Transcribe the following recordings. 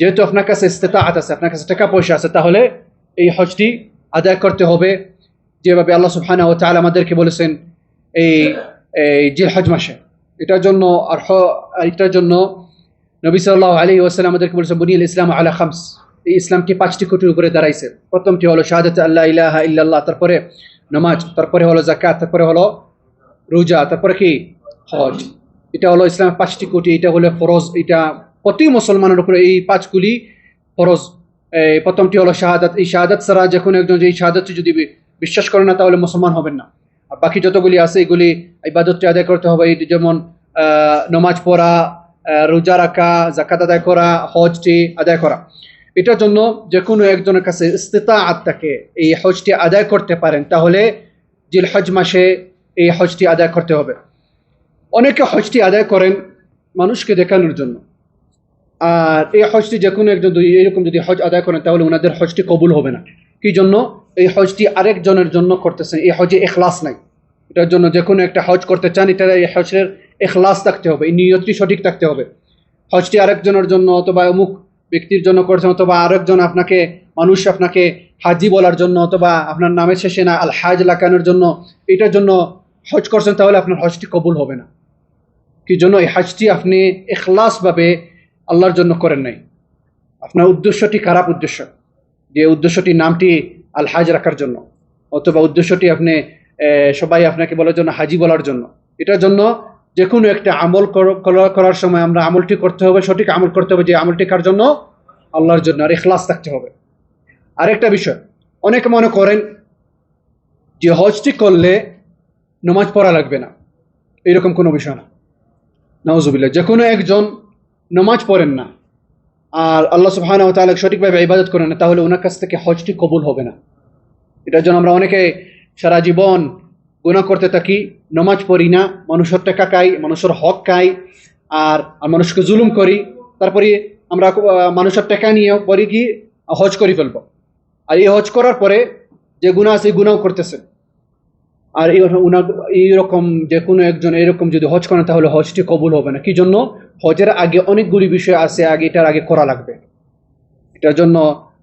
যেহেতু আপনার কাছে ইস্তেতাআত আছে, আপনার কাছে টাকা পয়সা আছে, তাহলে এই হজটি আদায় করতে হবে। যেভাবে আল্লাহ সুবহানাহু ওয়া তাআলা আমাদেরকে বলেছেন, এই এই জিলহজ মাসে। এটার জন্য আর এটার জন্য নবী সাল্লাল্লাহু আলাইহি ওয়াসাল্লাম আমাদেরকে বলেছেন বুনিয়াল ইসলাম আলা খামস। এই ইসলামকে পাঁচটি কোটির উপরে দাঁড়াইছে প্রথমটি হলো শাহাদাত আল্লাহ ইলাহা ইল্লাল্লাহ, তারপরে নমাজ, তারপরে হলো জাকাত তারপরে হলো রোজা, তারপরে কি? হজ। এটা হলো ইসলামের পাঁচটি কোটি, এটা হলো ফরজ, এটা প্রতি মুসলমানের উপরে এই পাঁচগুলি ফরজ। এই প্রথমটি হলো শাহাদাত। এই শাহাদাত ছাড়া যে কোনো একজন যে এই শাহাদাতটি যদি বিশ্বাস করে না, তাহলে মুসলমান হবেন না। আর বাকি যতগুলি আছে, এগুলি ইবাদতটি আদায় করতে হবে। যেমন নমাজ পড়া রোজা রাখা জাকাত আদায় করা, হজটি আদায় করা। এটার জন্য যে কোনো একজনের কাছে ইস্তেতাআত আত্মাকে এই হজটি আদায় করতে পারেন, তাহলে জিল হজ মাসে এই হজটি আদায় করতে হবে। অনেকে হজটি আদায় করেন মানুষকে দেখানোর জন্য। আর এই হজটি যে কোনো একজন এরকম যদি হজ আদায় করেন, তাহলে ওনাদের হজটি কবুল হবে না। কি জন্য? এই হজটি আরেকজনের জন্য করতেছেন। এই হজে এখলাস নাই। এটার জন্য যে কোনো একটা হজ করতে চান, এটা এই হজের এখলাস থাকতে হবে। এই নিয়তটি সঠিক থাকতে হবে। হজটি আরেকজনের জন্য অথবা অমুক ব্যক্তির জন্য করছেন, অথবা আরেকজন আপনাকে, মানুষ আপনাকে হাজি বলার জন্য, অথবা আপনার নামের শেষে না, আল হাজ লাগানোর জন্য এটার জন্য হজ করছেন, তাহলে আপনার হজটি কবুল হবে না। কি জন্য? এই হাজটি আপনি এখলাসভাবে আল্লাহর জন্য করেন নাই। আপনার উদ্দেশ্যটি খারাপ উদ্দেশ্য। যে উদ্দেশ্যটি নামটি আল হাজ রাখার জন্য। অথবা উদ্দেশ্যটি আপনি সবাই আপনাকে বলার জন্য হাজি বলার জন্য। এটার জন্য যে কোনো একটা আমল করা- করার সময় আমরা আমলটি করতে হবে, সঠিক আমল করতে হবে যে আমলটি কার জন্য? আল্লাহর জন্য। আর এখলাস থাকতে হবে। আরেকটা বিষয়, অনেকে মনে করেন যে হজটি করলে নমাজ পড়া লাগবে না। এরকম কোনো বিষয় না। নওয়াজুবিল্লাহ যে কোনো একজন নমাজ পড়েন না। আর আল্লাহ সুবহানাহু ওয়া তাআলা সঠিকভাবে ইবাদত করেন না, তাহলে ওনার কাছ থেকে হজটি কবুল হবে না। এটার জন্য আমরা অনেকে সারা জীবন গুনাহ করতে থাকি, নমাজ পড়ি না, মানুষের টাকা খাই, মানুষের হক খাই, আর মানুষকে জুলুম করি, তারপরে আমরা মানুষের টাকা নিয়ে পরে কি হজ করে ফেলব। আর এই হজ করার পরে যে গুণা আছে গুণাও করতেছেন। আর এই এইরকম যে কোনো একজন এরকম যদি হজ করেন, তাহলে হজটি কবুল হবে না। কি জন্য? হজের আগে অনেকগুলি বিষয় আছে, আগে এটার আগে করা লাগবে। এটার জন্য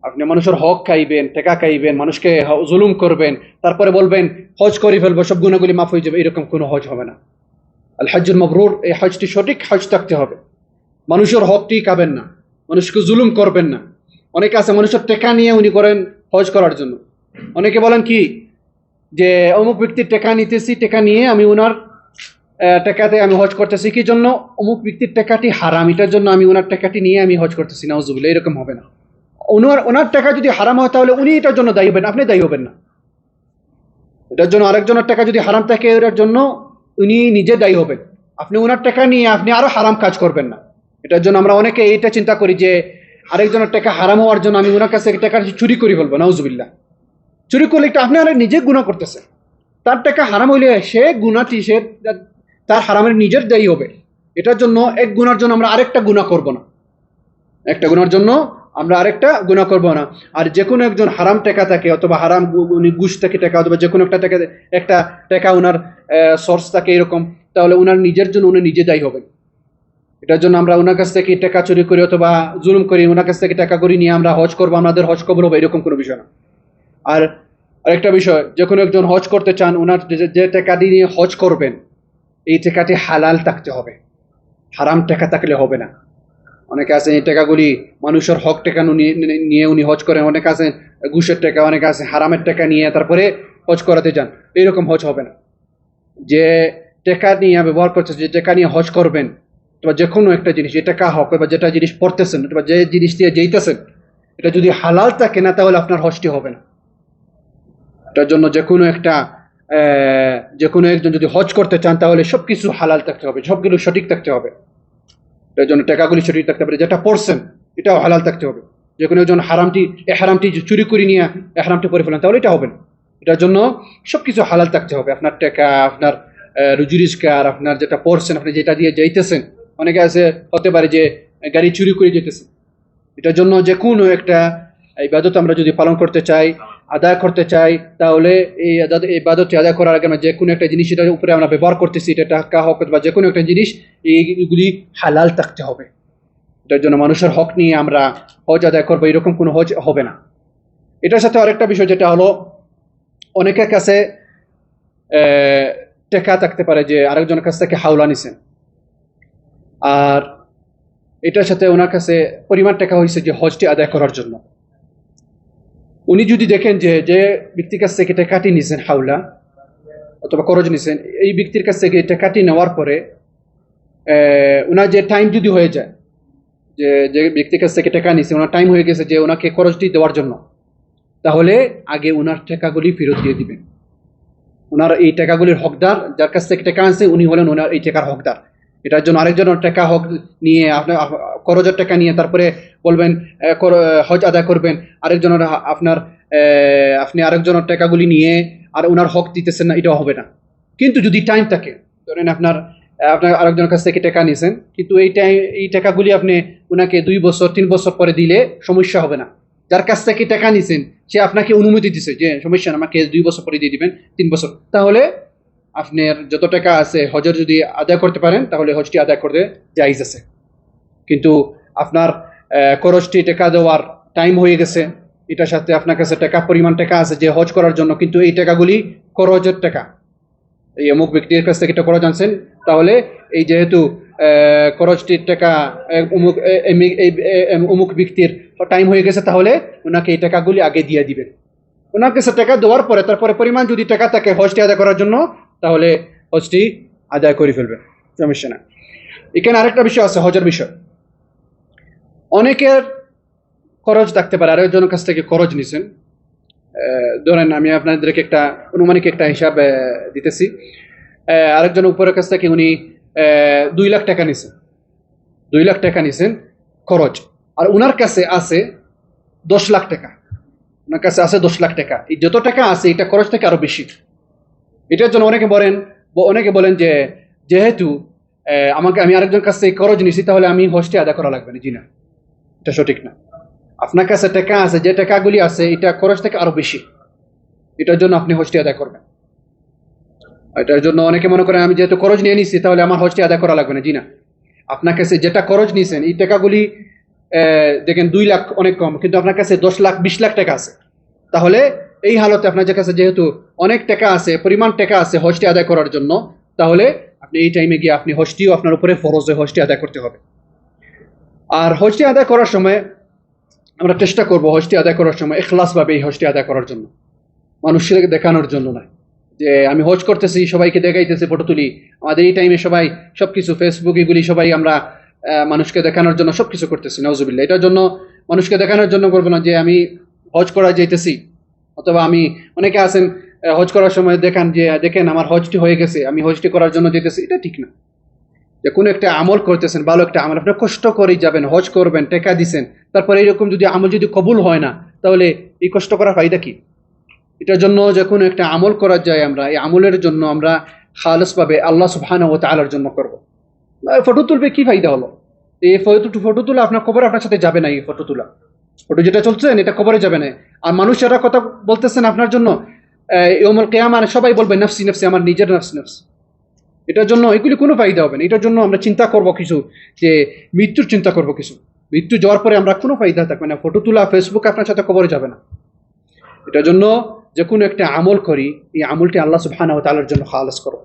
আপনি মানুষের হক খাইবেন, টেকা খাইবেন, মানুষকে জুলুম করবেন, তারপরে বলবেন, হজ করে ফেলব, সব গুণাগুলি মাফ হয়ে যাবে, এরকম কোনো হজ হবে না। আল হজুল মবরুর, এই হজটি সঠিক হজ থাকতে হবে। মানুষের হকটি খাবেন না, মানুষকে জুলুম করবেন না। অনেকে আছে মানুষের টেকা নিয়ে উনি করেন হজ করার জন্য। অনেকে বলেন কি, যে অমুক ব্যক্তির টাকা নিতেছি, টাকা নিয়ে আমি ওনার টাকাতে আমি হজ করতেছি কি জন্য অমুক ব্যক্তির টাকাটি হারাম, এটার জন্য আমি ওনার টাকাটি নিয়ে আমি হজ করতেছি, নাউজুবিল্লাহ, এরকম হবে না। ওনার ওনার টাকা যদি হারাম হয়, তাহলে উনি এটার জন্য দায়ী হবেন, আপনি দায়ী হবেন না। এটার জন্য আরেকজনের টাকা যদি হারাম থাকে, এটার জন্য উনি নিজে দায়ী হবেন। আপনি ওনার টাকা নিয়ে আপনি আরও হারাম কাজ করবেন না। এটার জন্য আমরা অনেকে এটা চিন্তা করি যে, আরেকজনের টাকা হারাম হওয়ার জন্য আমি ওনার কাছে টাকা চুরি করি ফেলব, নাউজুবিল্লাহ। চুরি করলে এটা আপনি আর নিজে গুণা করতেছে তার টাকা হারাম হইলে সে গুণাটি সে তার হারামের নিজের দায়ী হবে। এটার জন্য এক গুণার জন্য আমরা আরেকটা গুণা করব না। একটা গুণার জন্য আমরা আরেকটা গুণা করব না। আর যে কোনো একজন হারাম টাকা থাকে অথবা হারাম গু- উনি ঘুষ থাকে টাকা অথবা যে কোনো একটা টাকা একটা টাকা ওনার সোর্স থাকে এরকম, তাহলে ওনার নিজের জন্য উনি নিজে দায়ী হবেন। এটার জন্য আমরা ওনার কাছ থেকে টাকা চুরি করি অথবা জুলুম করি ওনার কাছ থেকে টাকা করি নিয়ে আমরা হজ করব, আমাদের হজ কবর হবে, এরকম কোনো বিষয় না। আর আরেকটা বিষয় যে কোনো একজন হজ করতে চান ওনার যে টাকা দিয়ে হজ করবেন এই টাকাটি হালাল থাকতে হবে। হারাম টাকা থাকলে হবে না। অনেকে আছেন এই টাকাগুলি মানুষের হক টাকা নিয়ে উনি হজ করেন। অনেকে আছেন ঘুষের টাকা, অনেকে আছে হারামের টাকা নিয়ে তারপরে হজ করাতে যান। এইরকম হজ হবে না। যে টাকা নিয়ে ব্যবহার করছে, যে টাকা নিয়ে হজ করবেন, অথবা যে কোনো একটা জিনিস, যে টাকা হোক বা যেটা জিনিস পড়তেছেন, অথবা যে জিনিস দিয়ে যেইতেছেন, এটা যদি হালাল থাকে না, তাহলে আপনার হজটি হবে না। এটার জন্য যে কোনো একটা যে কোনো একজন যদি হজ করতে চান তাহলে সব কিছু হালাল থাকতে হবে সবগুলো সঠিক থাকতে হবে। এটার জন্য টাকাগুলি সঠিক থাকতে হবে যেটা পড়ছেন এটাও হালাল থাকতে হবে। যে কোনো একজন হারামটি এ হারামটি চুরি করে নিয়ে এ হারামটি করে ফেলেন তাহলে এটা হবে না। এটার জন্য সব কিছু হালাল থাকতে হবে। আপনার টাকা আপনার আহ, রুজি রোজগার আপনার যেটা পড়ছেন আপনি যেটা দিয়ে যাইতেছেন অনেকে আছে হতে পারে যে গাড়ি চুরি করে যেতেছেন এটার জন্য যে কোনো একটা ইবাদত আমরা যদি পালন করতে চাই আদায় করতে চাই, তাহলে এই এই ইবাদতটি আদায় করার আগে আমরা যে কোনো একটা জিনিস এটার উপরে আমরা ব্যবহার করতেছি, এটা টাকা হোক বা যে কোনো একটা জিনিস, এইগুলি হালাল থাকতে হবে। এটার জন্য মানুষের হক নিয়ে আমরা হজ আদায় করব, এরকম কোনো হজ হবে না। এটার সাথে আরেকটা বিষয় যেটা হলো, অনেকের কাছে টেকা থাকতে পারে যে আরেকজনের কাছ থেকে হাওলা নিছেন। আর এটার সাথে ওনার কাছে পরিমাণ টাকা হয়েছে যে হজটি আদায় করার জন্য। উনি যদি দেখেন যে যে ব্যক্তির কাছ থেকে টাকাটি নিছেন হাওলা, অথবা করজ নিছেন, এই ব্যক্তির কাছ থেকে টাকাটি নেওয়ার পরে ওনার যে টাইম যদি হয়ে যায়, যে যে ব্যক্তির কাছ থেকে টাকা নিছে, ওনার টাইম হয়ে গেছে যে ওনাকে খরচটি দেওয়ার জন্য, তাহলে আগে ওনার টাকাগুলি ফেরত দিয়ে দিবেন। ওনার এই টাকাগুলির হকদার, যার কাছ থেকে টাকা আনছে, উনি হলেন ওনার এই টাকার হকদার। এটার জন্য আরেকজনের টাকা হক নিয়ে আপনার আপ- করজের টাকা নিয়ে তারপরে বলবেন হজ আদায় করবেন, আরেকজনের আপনার আপনি আরেকজনের টাকাগুলি নিয়ে আর ওনার হক দিতেছেন না, এটাও হবে না। কিন্তু যদি টাইম থাকে, ধরেন আপনার আপনার আরেকজনের কাছ থেকে টাকা নিয়েছেন কিন্তু এই টাইম এই টাকাগুলি আপনি ওনাকে দুই বছর, তিন বছর পরে দিলে সমস্যা হবে না। যার কাছ থেকে টাকা নিয়েছেন সে আপনাকে অনুমতি দিছে যে, সমস্যা না, আমাকে দুই বছর পরে দিয়ে দিবেন, তিন বছর। তাহলে আপনার যত টাকা আছে, হজের যদি আদায় করতে পারেন, তাহলে হজটি আদায় করতে জাইজ আছে। কিন্তু আপনার খরচটি টাকা দেওয়ার টাইম হয়ে গেছে। এটার সাথে আপনার কাছে টাকা, পরিমাণ টাকা আছে যে হজ করার জন্য, কিন্তু এই টাকাগুলি খরচের টাকা। এই অমুক ব্যক্তির কাছ থেকে এটা আনছেন, তাহলে এই যেহেতু খরচটির টাকা অমুক অমুক ব্যক্তির টাইম হয়ে গেছে, তাহলে ওনাকে এই টাকাগুলি আগে দিয়ে দিবেন। ওনার কাছে টাকা দেওয়ার পরে, তারপরে পরিমাণ যদি টাকা থাকে হজটি আদায় করার জন্য তাহলে হজটি আদায় করে ফেলবেন সমস্যা না এখানে আরেকটা বিষয় আছে হজের বিষয়। অনেকের খরচ থাকতে পারে আরেকজনের কাছ থেকে খরচ নিছেন। ধরেন আমি আপনাদেরকে একটা অনুমানিক একটা হিসাব দিতেছি। আহ, আরেকজনের উপরের কাছ থেকে উনি দুই লাখ টাকা নিছেন। দুই লাখ টাকা নিছেন খরচ। আর ওনার কাছে আছে দশ লাখ টাকা। ওনার কাছে আছে দশ লাখ টাকা। এই যত টাকা আছে এটা খরচ থেকে আরও বেশি। এটার জন্য অনেকে বলেন অনেকে বলেন যে, যেহেতু আমাকে, আমি আরেকজন কাছ থেকে খরচ নিছি, তাহলে আমি হোস্টে আদা করা লাগবে না। জি না। এটা সঠিক না। আপনার কাছে টাকা আছে, যে টাকাগুলি আছে, এটা খরচ থেকে আরও বেশি। এটার জন্য আপনি হোস্টে আদায় করবেন। এটার জন্য অনেকে মনে করেন, আমি যেহেতু খরচ নিয়ে নিচ্ছি তাহলে আমার হোস্টে আদায় করা লাগবে না। জি না। আপনার কাছে যেটা খরচ নিয়েছেন এই টাকাগুলি দেখেন দুই লাখ অনেক কম, কিন্তু আপনার কাছে দশ লাখ, বিশ লাখ টাকা আছে। তাহলে এই হালতে আপনার কাছে যেহেতু অনেক টাকা আছে, পরিমাণ টাকা আছে হজটি আদায় করার জন্য, তাহলে আপনি এই টাইমে গিয়ে আপনি হজটিও আপনার উপরে ফরজ হয়ে হজটি আদায় করতে হবে। আর হজটি আদায় করার সময় আমরা চেষ্টা করব হজটি আদায় করার সময় এখলাসভাবে এই হজটি আদায় করার জন্য। মানুষকে দেখানোর জন্য নয়। যে আমি হজ করতেছি, সবাইকে দেখাইতেছি ফটো তুলি, আমাদের এই টাইমে সবাই সবকিছু ফেসবুক এগুলি সবাই আমরা মানুষকে দেখানোর জন্য সব কিছু করতেছি নজুবিল্লা এটার জন্য মানুষকে দেখানোর জন্য করব না যে আমি হজ করা যাইতেছি। অথবা আমি, অনেকে আছেন হজ করার সময় দেখান যে, দেখেন আমার হজটি হয়ে গেছে, আমি হজটি করার জন্য যেতেছি, এটা ঠিক না। যে কোনো একটা আমল করতেছেন, ভালো একটা আমল, আপনি কষ্ট করেই যাবেন, হজ করবেন, টেকা দিছেন, তারপরে এইরকম যদি আমল যদি কবুল হয় না, তাহলে এই কষ্ট করার ফায়দা কি? এটার জন্য যে কোনো একটা আমল করা যায় আমরা, এই আমলের জন্য আমরা খালসভাবে আল্লাহ সুবহান ও তালার জন্য করব। ফটো তুলবে কি ফায়দা হলো? এই ফটো ফটো তোলা আপনার খবর আপনার সাথে যাবে না এই ফটো তোলা। ফটো যেটা চলছেন এটা কবরে যাবে না। আর মানুষ যারা কথা বলতেছেন আপনার জন্য ইমল কেয়ামার সবাই বলবে, নফসি নফসি, আমার নিজের নফস নফস। এটার জন্য এগুলি কোনো ফায়দা হবে না। এটার জন্য আমরা চিন্তা করব কিছু, যে মৃত্যুর চিন্তা করব কিছু। মৃত্যু যাওয়ার পরে আমরা কোনো ফায়দা থাকবে না। ফটো তোলা ফেসবুক আপনার সাথে কবরে যাবে না। এটার জন্য যে কোনো একটা আমল করি, এই আমলটি আল্লাহ সুবহানাহু ওয়া তাআলার জন্য খালাস করো।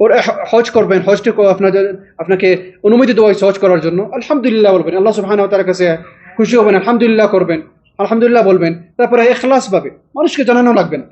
ওর হজ করবেন, হজটি আপনাদের, আপনাকে অনুমতি দেওয়া হয়েছে হজ করার জন্য। আলহামদুলিল্লাহ বলবেন, আল্লাহ সুবহানাহু ওয়া তাআলার কাছে খুশি হবেন আলহামদুলিল্লাহ করবেন আলহামদুলিল্লাহ বলবেন তারপরে এখলাস পাবে মানুষকে জানানো লাগবে না।